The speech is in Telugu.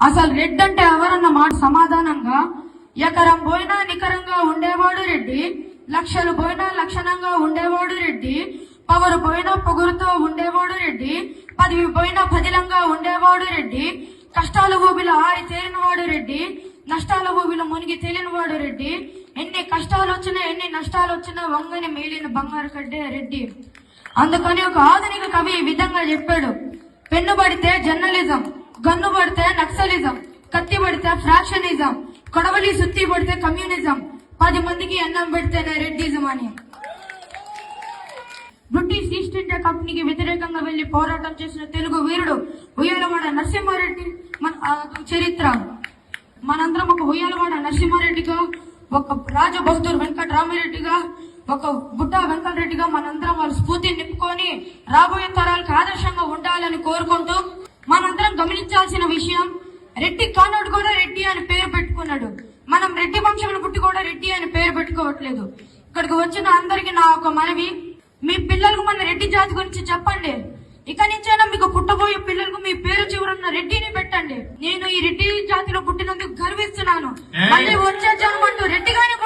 అసలు రెడ్డి అంటే ఎవరన్న మాట సమాధానంగా? ఎకరం పోయినా నికరంగా ఉండేవాడు రెడ్డి లక్షలు పోయినా లక్షణంగా ఉండేవాడు రెడ్డి పవరు పోయినా పొగురుతో ఉండేవాడు రెడ్డి పదవి పోయినా పదిలంగా ఉండేవాడు రెడ్డి కష్టాల ఊబిలో ఆరి తేలినవాడు రెడ్డి నష్టాల ఊబిలో మునిగి తేలినవాడు రెడ్డి ఎన్ని కష్టాలు వచ్చినా ఎన్ని నష్టాలు వచ్చినా వంగని మేలిన బంగారు కడ్డే రెడ్డి. అందుకని ఒక ఆధునిక కవి ఈ విధంగా చెప్పాడు పెన్ను పడితే జర్నలిజం గన్ను పడితే నక్సలిజం కత్తి పడితే ఫ్రాక్షనిజం కొడవలి సుత్తి పడితే కమ్యూనిజం. పది మందికి అన్నం పెడితేనే రెడ్డిజం అని బ్రిటిష్ ఈస్ట్ ఇండియా కంపెనీకి వ్యతిరేకంగా వెళ్ళి పోరాటం చేసిన తెలుగు వీరుడు ఉయ్యాలవాడ నరసింహారెడ్డి మన ఆ చరిత్ర. మనందరం ఒక ఉయ్యాలవాడ నరసింహారెడ్డిగా ఒక రాజ వెంకటరామిరెడ్డిగా ఒక బుట్ట వెంకటరెడ్డిగా మనందరం వాళ్ళ స్ఫూర్తిని నింపుకొని రాబోయే తరాలకు ఆదర్శంగా ఉండాలని కోరుకుంటూ విషయం. రెడ్డి కానోడు కూడా రెడ్డి అని పేరు పెట్టుకున్నాడు. మనం రెడ్డి వంశంలో పుట్టి కూడా రెడ్డి అని పేరు పెట్టుకోవట్లేదు. ఇక్కడికి వచ్చిన అందరికి నా ఒక మనవి. మీ పిల్లలకు మన రెడ్డి జాతి గురించి చెప్పండి. ఇక నుంచైనా మీకు పుట్టబోయే పిల్లలకు మీ పేరు చివరన్న రెడ్డిని పెట్టండి. నేను ఈ రెడ్డి జాతిలో పుట్టినందుకు గర్విస్తున్నాను. మళ్ళీ వచ్చే జన్మంటూ రెడ్డిగానే